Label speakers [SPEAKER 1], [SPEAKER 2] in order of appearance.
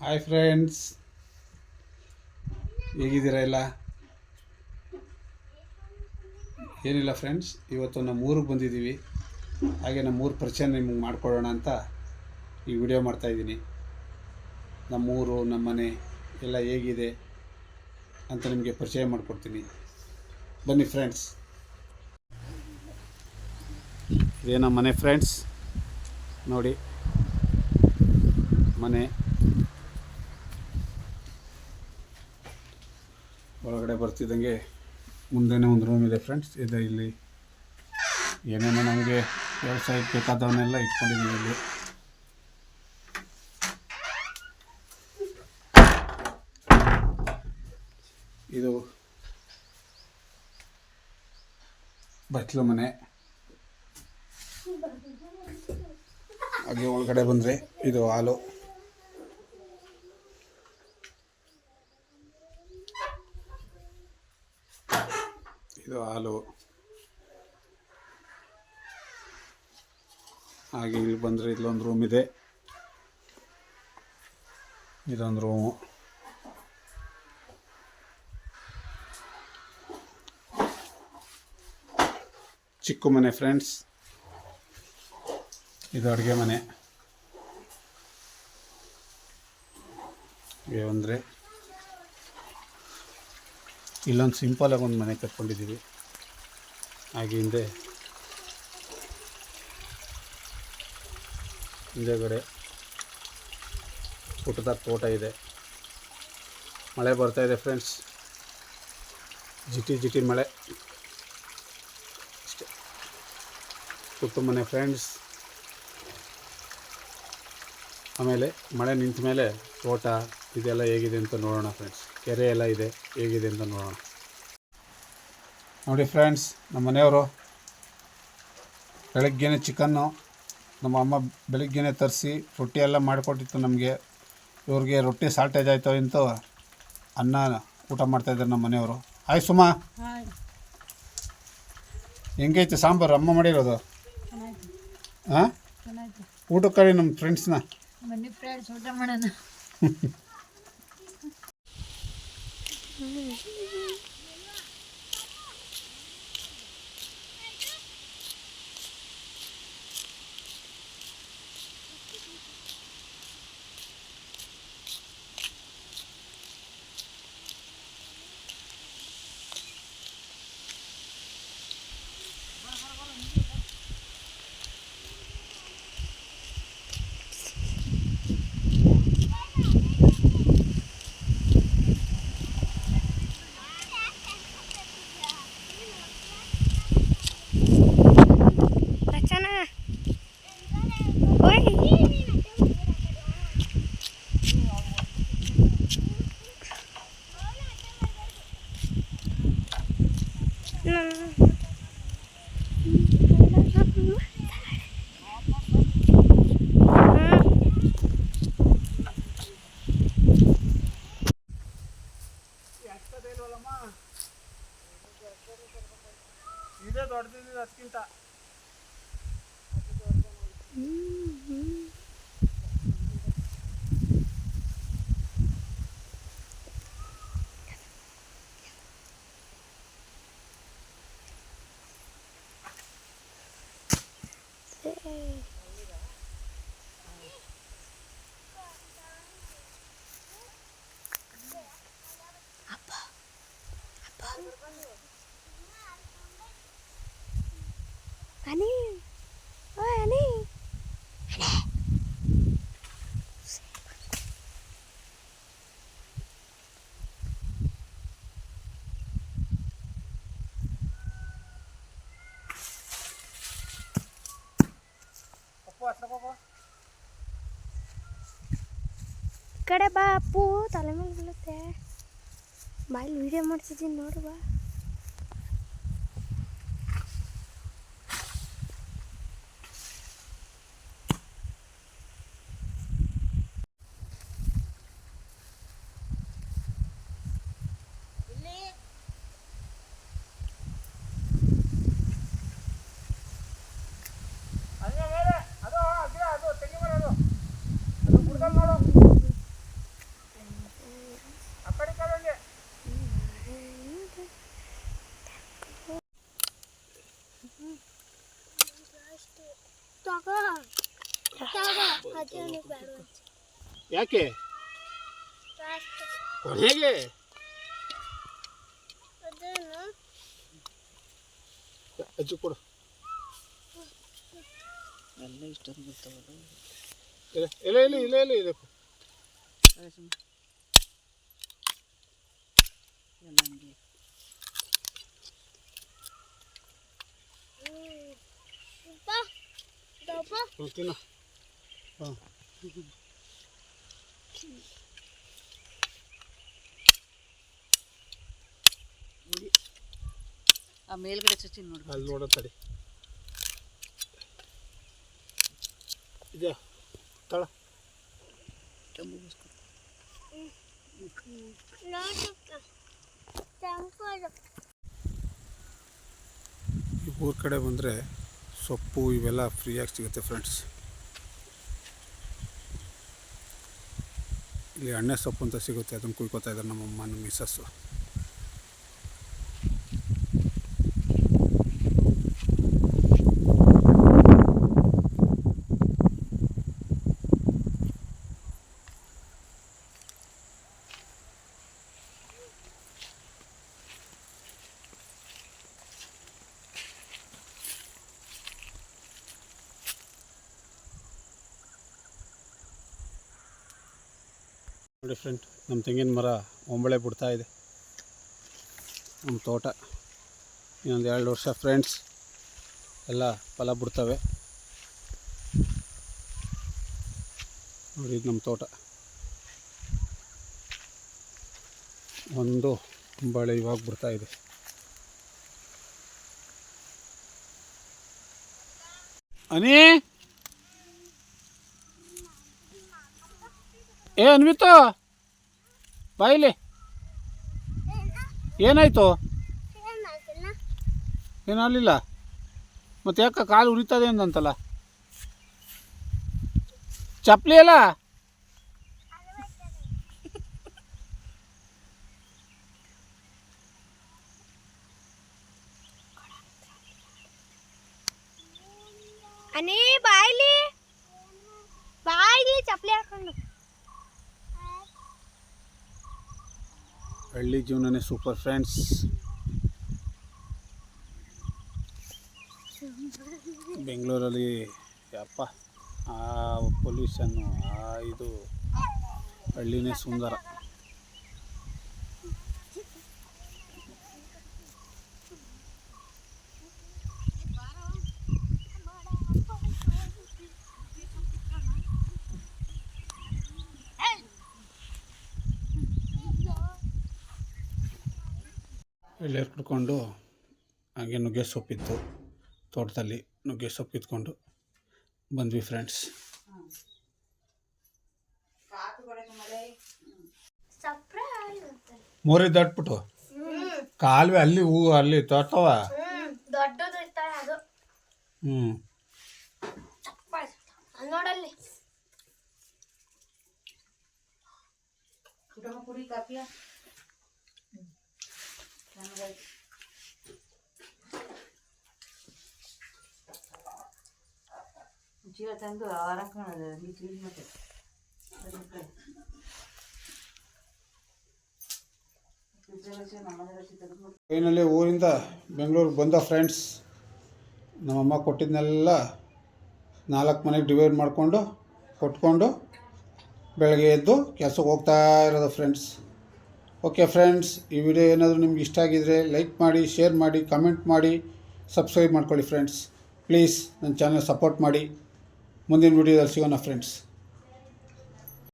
[SPEAKER 1] Hi friends ಹೇಗಿದ್ದೀರಾ ಎಲ್ಲ? ಏನಿಲ್ಲ ಫ್ರೆಂಡ್ಸ್ ಇವತ್ತು ನಮ್ಮ ಊರಿಗೆ ಬಂದಿದ್ದೀವಿ. ಹಾಗೆ ನಮ್ಮ ಊರು ಪರಿಚಯ ನಿಮಗೆ ಮಾಡ್ಕೊಳ್ಳೋಣ ಅಂತ ಈ ವಿಡಿಯೋ ಮಾಡ್ತಾಯಿದ್ದೀನಿ ನಮ್ಮ ಮನೆ ಎಲ್ಲ ಹೇಗಿದೆ ಅಂತ ನಿಮಗೆ ಪರಿಚಯ ಮಾಡಿಕೊಡ್ತೀನಿ. ಬನ್ನಿ ಫ್ರೆಂಡ್ಸ್ ಇದೇ ನಮ್ಮ ಮನೆ ಫ್ರೆಂಡ್ಸ್ ನೋಡಿ. ಮನೆ. ಒಳಗಡೆ ಬರ್ತಿದ್ದಂಗೆ ಮುಂದೆನೇ ಒಂದು ರೂಮ್ ಇದೆ ಫ್ರೆಂಡ್ಸ್ ಇದೆ ಇಲ್ಲಿ ಏನೇನೋ ನಮಗೆ ವ್ಯವಸಾಯಕ್ಕೆ ಬೇಕಾದವನ್ನೆಲ್ಲ ಇಟ್ಕೊಂಡಿದ್ದೀವಿ ಇಲ್ಲಿ. ಇದು ಬಟ್ಲು ಮನೆ. ಹಾಗೆ ಒಳಗಡೆ ಬಂದರೆ ಇದು ಹಾಲು. ಇದು ಹಾಲು. ಹಾಗೆ ಇಲ್ಲಿ ಬಂದರೆ ಇಲ್ಲೊಂದು ರೂಮ್ ಇದೆ. ಇದೊಂದು ರೂಮು ಚಿಕ್ಕ ಮನೆ ಫ್ರೆಂಡ್ಸ್ ಇದು ಅಡುಗೆ ಮನೆ. ಅಂದರೆ ಇಲ್ಲೊಂದು ಸಿಂಪಲಾಗಿ ಒಂದು ಮನೆ ಕಟ್ಕೊಂಡಿದ್ದೀವಿ. ಹಾಗೆ ಹಿಂದೆ ಹಿಂದೆಗಡೆ ಪುಟ್ಟದಾಗ ತೋಟ ಇದೆ. ಮಳೆ ಬರ್ತಾ ಇದೆ ಫ್ರೆಂಡ್ಸ್. ಜಿಟಿ ಜಿಟಿ ಮಳೆ. ಅಷ್ಟೇ. ಪುಟ್ಟ ಮನೆ ಫ್ರೆಂಡ್ಸ್. ಆಮೇಲೆ ಮಳೆ ನಿಂತ ಮೇಲೆ ತೋಟ ಇದೆಲ್ಲ ಹೇಗಿದೆ ಅಂತ ನೋಡೋಣ ಫ್ರೆಂಡ್ಸ್. ಕೆರೆ ಎಲ್ಲ ಇದೆ ಹೇಗಿದೆ ಅಂತ ನೋಡೋಣ. ನೋಡಿ ಫ್ರೆಂಡ್ಸ್ ನಮ್ಮ ಮನೆಯವರು ಬೆಳಗ್ಗೆನೇ ಚಿಕನ್ನು ನಮ್ಮ ಅಮ್ಮ ಬೆಳಗ್ಗೆನೇ ತರಿಸಿ ರೊಟ್ಟಿ ಎಲ್ಲ ಮಾಡಿಕೊಟ್ಟಿತ್ತು ನಮಗೆ. ಇವ್ರಿಗೆ ರೊಟ್ಟಿ ಸಾಲ್ಟೇಜ್ ಆಯಿತು ಅಂತ ಅನ್ನ ಊಟ ಮಾಡ್ತಾಯಿದ್ದಾರೆ ನಮ್ಮ ಮನೆಯವರು. ಆಯ್ ಸುಮಾ. ಹೆಂಗೈತೆ ಸಾಂಬಾರು? ಅಮ್ಮ ಮಾಡಿರೋದು? ಹಾಂ ಊಟಕ್ಕೆ ಮಾಡಿ ನಮ್ಮ ಫ್ರೆಂಡ್ಸ್ನ
[SPEAKER 2] ಬನ್ನಿ ಫ್ರೆಂಡ್ಸ್ ಊಟ ಮಾಡೋಣ.
[SPEAKER 3] Bye.
[SPEAKER 1] ಇದೇ ದೊಡ್ಡದಿದೆ ಅದಕ್ಕಿಂತ.
[SPEAKER 3] ಅನಿ ಓಯ್ ಅನಿ ಈ ಕಡೆ ಬಾ ಅಪ್ಪು ತಲೆ ಮೇಲೆ ಬೀಳುತ್ತೆ ಬಾಯಲ್ಲಿ ವಿಡಿಯೋ ಮಾಡ್ತಿದ್ದೀನಿ ನೋಡು ಬಾ
[SPEAKER 1] ಯಾಕೆ? ಕೊನೆಗೆ ಅಜ್ಜಿ ಕೊಡು.
[SPEAKER 4] ಎಲ್ಲ ಇಷ್ಟೊಂದು
[SPEAKER 1] ಇಲ್ಲ ಇಲ್ಲ ಇಲ್ಲ ಇಲ್ಲ ಇಲ್ಲ ಇದೆ
[SPEAKER 4] ಎಲ್ಲ ಹಂಗೆ
[SPEAKER 1] ಹ್ಞೂ ತಿನ್ನು. ಹಾಂ
[SPEAKER 4] ಆ ಮೇಲ್ಗಡೆ ಚಚ್ಚಿ ನೋಡಿ.
[SPEAKER 1] ಅಲ್ಲಿ ನೋಡೋ ತಡಿ. ಇದೆಯಾ? ತಳ. ಊರ ಕಡೆ ಬಂದರೆ ಸೊಪ್ಪು ಇವೆಲ್ಲ ಫ್ರೀಯಾಗಿ ಸಿಗುತ್ತೆ ಫ್ರೆಂಡ್ಸ್ ಇಲ್ಲಿ ಎಣ್ಣೆ ಸೊಪ್ಪು ಅಂತ ಸಿಗುತ್ತೆ ಅದನ್ನು ಕುಯ್ಕೋತಾ ಇದ್ದಾರೆ ನಮ್ಮಮ್ಮ ನಮ್ಮ ಮಿಸ್ಸಸ್ಸು. ನೋಡಿ ಫ್ರೆಂಡ್ ನಮ್ಮ ತೆಂಗಿನ ಮರ ಒಂಬಳೆ ಬಿಡ್ತಾ ಇದೆ. ನಮ್ಮ ತೋಟ. ಇನ್ನೊಂದು ಎರಡು ವರ್ಷ ಫ್ರೆಂಡ್ಸ್ ಎಲ್ಲ ಫಲ ಬಿಡ್ತವೆ. ನೋಡಿ ನಮ್ಮ ತೋಟ. ಒಂದು ಒಂಬಳೆ ಇವಾಗ ಬಿಡ್ತಾ ಇದೆ. ಅನಿ! ಏ, ಅನ್ವಿತು. ಬಾಯಿಲಿ ಏನಾಯ್ತು? ಏನಾಗಲಿಲ್ಲ ಮತ್ತೆ ಯಾಕೆ ಕಾಲು ಉರಿತದೆ ಅಂದಂತಲ್ಲ? ಚಪ್ಪಲಿ ಅಲ್ಲ?
[SPEAKER 3] ಅನೇ ಬಾಯ್ಲಿ ಬಾಯ್ಲಿ ಚಪ್ಪಲಿ ಹಾಕೊಂಡು.
[SPEAKER 1] ಹಳ್ಳಿ ಜೀವನನೇ ಸೂಪರ್ ಫ್ರೆಂಡ್ಸ್. ಬೆಂಗಳೂರಲ್ಲಿ ಯಪ್ಪ ಆ ಪೊಲ್ಯೂಷನ್ನು ಆ ಇದು ಹಳ್ಳಿನೇ ಸುಂದರ. ಎಳ್ನೀರು ಕುಡ್ಕೊಂಡು ಹಾಗೆ ನುಗ್ಗೆ ಸೊಪ್ಪಿತ್ತು ತೋಟದಲ್ಲಿ. ನುಗ್ಗೆ ಸೊಪ್ಪು ಕಿತ್ಕೊಂಡು ಬಂದ್ವಿ ಫ್ರೆಂಡ್ಸ್ ಮೋರಿ ದಟ್ಬಿಟ್ಟು? ಕಾಲುವೆ ಅಲ್ಲಿ ಹೂ ಅಲ್ಲಿ ತೋರ್ತವ ಹ್ಞೂ
[SPEAKER 4] ಕುಡಿ ಕಾಪಿಯ ಜೀವ ತಂದು
[SPEAKER 1] ಟ್ರೈನಲ್ಲಿ ಊರಿಂದ ಬೆಂಗಳೂರಿಗೆ ಬಂದ ಫ್ರೆಂಡ್ಸ್ ನಮ್ಮಮ್ಮ ಕೊಟ್ಟಿದ್ದನ್ನೆಲ್ಲ ನಾಲ್ಕು ಮನೆಗೆ ಡಿವೈಡ್ ಮಾಡಿಕೊಂಡು, ಕೊಟ್ಕೊಂಡು ಬೆಳಗ್ಗೆ ಎದ್ದು ಕೆಲಸಕ್ಕೆ ಹೋಗ್ತಾ ಇರೋದು ಫ್ರೆಂಡ್ಸ್ ಓಕೆ ಫ್ರೆಂಡ್ಸ್, ಈ ವಿಡಿಯೋ ಏನಾದರೂ ನಿಮ್ಗೆ ಇಷ್ಟ ಆಗಿದರೆ ಲೈಕ್ ಮಾಡಿ, ಶೇರ್ ಮಾಡಿ, ಕಮೆಂಟ್ ಮಾಡಿ, ಸಬ್ಸ್ಕ್ರೈಬ್ ಮಾಡ್ಕೊಳ್ಳಿ ಫ್ರೆಂಡ್ಸ್. ಪ್ಲೀಸ್ ನನ್ನ ಚಾನಲ್ ಸಪೋರ್ಟ್ ಮಾಡಿ. ಮುಂದಿನ ವಿಡಿಯೋದಲ್ಲಿ ಸಿಗೋಣ ಫ್ರೆಂಡ್ಸ್.